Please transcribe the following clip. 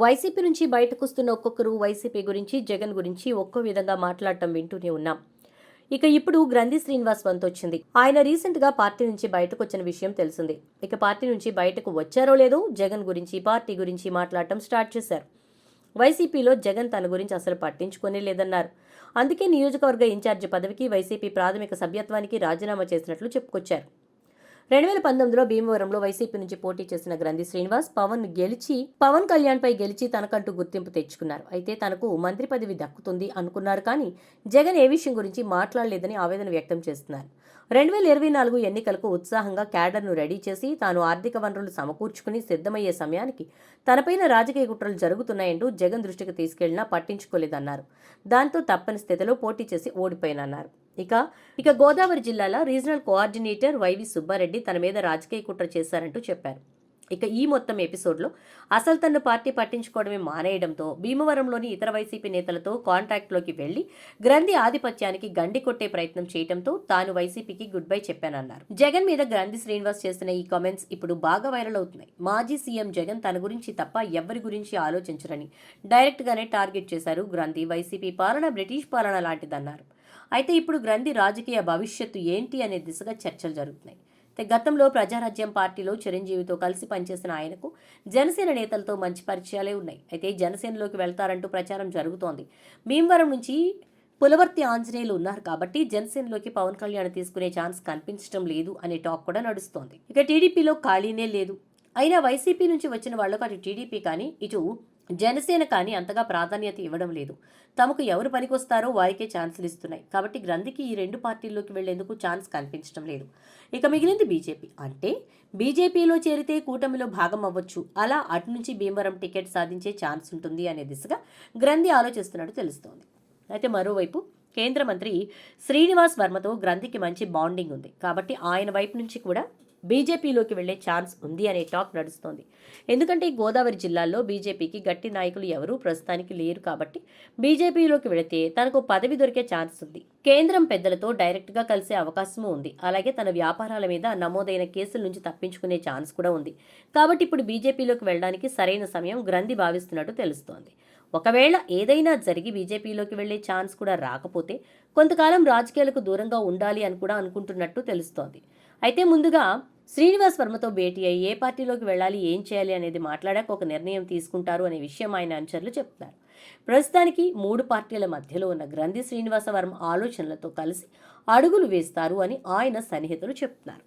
YCP నుంచి బయటకొస్తున్న ఒక్కొక్కరు YCP గురించి జగన్ గురించి ఒక్కో విధంగా మాట్లాడటం వింటూనే ఉన్నాం. ఇక ఇప్పుడు గ్రంథి శ్రీనివాస్ వంతు వచ్చింది ఆయన రీసెంట్గా పార్టీ నుంచి బయటకు వచ్చిన విషయం తెలిసింది. ఇక పార్టీ నుంచి బయటకు వచ్చారో లేదో జగన్ గురించి పార్టీ గురించి మాట్లాడటం స్టార్ట్ చేశారు. వైసీపీలో జగన్ తన గురించి అసలు పట్టించుకునే లేదన్నారు. అందుకే నియోజకవర్గ ఇన్ఛార్జి పదవికి వైసీపీ ప్రాథమిక సభ్యత్వానికి రాజీనామా చేసినట్లు చెప్పుకొచ్చారు. రెండు వేల పంతొమ్మిదిలో భీమవరంలో వైసీపీ నుంచి పోటీ చేసిన గ్రంథి శ్రీనివాస్ పవన్ గెలిచి పవన్ కళ్యాణ్ పై గెలిచి తనకంటూ గుర్తింపు తెచ్చుకున్నారు. అయితే తనకు మంత్రి పదవి దక్కుతుంది అనుకున్నారు కానీ జగన్ ఏ విషయం గురించి మాట్లాడలేదని ఆవేదన వ్యక్తం చేస్తున్నారు. రెండు వేల ఇరవై నాలుగు ఎన్నికలకు ఉత్సాహంగా క్యాడర్ను రెడీ చేసి తాను ఆర్థిక వనరులు సమకూర్చుకుని సిద్ధమయ్యే సమయానికి తనపైన రాజకీయ కుట్రలు జరుగుతున్నాయంటూ జగన్ దృష్టికి తీసుకెళ్ళినా పట్టించుకోలేదన్నారు. దాంతో తప్పని స్థితిలో పోటీ చేసి ఓడిపోయినన్నారు. ఇక ఇక గోదావరి జిల్లాలో రీజనల్ కోఆర్డినేటర్ వైవి సుబ్బారెడ్డి తన మీద రాజకీయ కుట్ర చేశారంటూ చెప్పారు. ఇక ఈ మొత్తం ఎపిసోడ్లో అసలు తన్ను పార్టీ పట్టించుకోవడమే మానేయడంతో భీమవరంలోని ఇతర వైసీపీ నేతలతో కాంటాక్ట్లోకి వెళ్ళి గ్రంథి ఆధిపత్యానికి గండి కొట్టే ప్రయత్నం చేయడంతో తాను వైసీపీకి గుడ్ బై చెప్పానన్నారు. జగన్ మీద గ్రంథి శ్రీనివాస్ చేసిన ఈ కామెంట్స్ ఇప్పుడు బాగా వైరల్ అవుతున్నాయి. మాజీ సీఎం జగన్ తన గురించి తప్ప ఎవరి గురించి ఆలోచించరని డైరెక్ట్గానే టార్గెట్ చేశారు గ్రంథి. వైసీపీ పాలన బ్రిటిష్ పాలన లాంటిదన్నారు. అయితే ఇప్పుడు గ్రంథి రాజకీయ భవిష్యత్తు ఏంటి అనే దిశగా చర్చలు జరుగుతున్నాయి. అయితే గతంలో ప్రజారాజ్యం పార్టీలో చిరంజీవితో కలిసి పనిచేసిన ఆయనకు జనసేన నేతలతో మంచి పరిచయాలే ఉన్నాయి. అయితే జనసేనలోకి వెళ్తారంటూ ప్రచారం జరుగుతోంది. భీమవరం నుంచి పులవర్తి ఆంజనేయులు ఉన్నారు కాబట్టి జనసేనలోకి పవన్ కళ్యాణ్ తీసుకునే ఛాన్స్ కనిపించడం లేదు అనే టాక్ కూడా నడుస్తోంది. ఇక టీడీపీలో ఖాళీనే లేదు. అయినా వైసీపీ నుంచి వచ్చిన వాళ్ళకు అటు టీడీపీ కానీ ఇటు జనసేన కానీ అంతగా ప్రాధాన్యత ఇవ్వడం లేదు. తమకు ఎవరు పనికొస్తారో వారికే ఛాన్సులు ఇస్తున్నాయి. కాబట్టి గ్రంథికి ఈ రెండు పార్టీల్లోకి వెళ్ళేందుకు ఛాన్స్ కనిపించడం లేదు. ఇక మిగిలింది బీజేపీ. అంటే బీజేపీలో చేరితే కూటమిలో భాగం అవ్వచ్చు. అలా అటు నుంచి భీమవరం టికెట్ సాధించే ఛాన్స్ ఉంటుంది అనే దిశగా గ్రంథి ఆలోచిస్తున్నట్టు తెలుస్తోంది. అయితే మరోవైపు కేంద్ర మంత్రి శ్రీనివాస్ వర్మతో గ్రంథికి మంచి బాండింగ్ ఉంది. కాబట్టి ఆయన వైపు నుంచి కూడా బీజేపీలోకి వెళ్ళే ఛాన్స్ ఉంది అనే టాక్ నడుస్తోంది. ఎందుకంటే గోదావరి జిల్లాలో బీజేపీకి గట్టి నాయకులు ఎవరూ ప్రస్తుతానికి లేరు కాబట్టి బీజేపీలోకి వెళితే తనకు పదవి దొరికే ఛాన్స్ ఉంది. కేంద్రం పెద్దలతో డైరెక్ట్గా కలిసే అవకాశమూ ఉంది. అలాగే తన వ్యాపారాల మీద నమోదైన కేసుల నుంచి తప్పించుకునే ఛాన్స్ కూడా ఉంది. కాబట్టి ఇప్పుడు బీజేపీలోకి వెళ్ళడానికి సరైన సమయం గ్రంథి భావిస్తున్నట్టు తెలుస్తోంది. ఒకవేళ ఏదైనా జరిగి బీజేపీలోకి వెళ్ళే ఛాన్స్ కూడా రాకపోతే కొంతకాలం రాజకీయాలకు దూరంగా ఉండాలి అని కూడా అనుకుంటున్నట్టు తెలుస్తోంది. అయితే ముందుగా శ్రీనివాస్ వర్మతో భేటీ అయ్యి ఏ పార్టీలోకి వెళ్ళాలి ఏం చేయాలి అనేది మాట్లాడాక ఒక నిర్ణయం తీసుకుంటారు అనే విషయం ఆయన అనుచరులు చెప్తున్నారు. ప్రస్తుతానికి మూడు పార్టీల మధ్యలో ఉన్న గ్రంథి శ్రీనివాస వర్మ ఆలోచనలతో కలిసి అడుగులు వేస్తారు అని ఆయన సన్నిహితులు చెప్తున్నారు.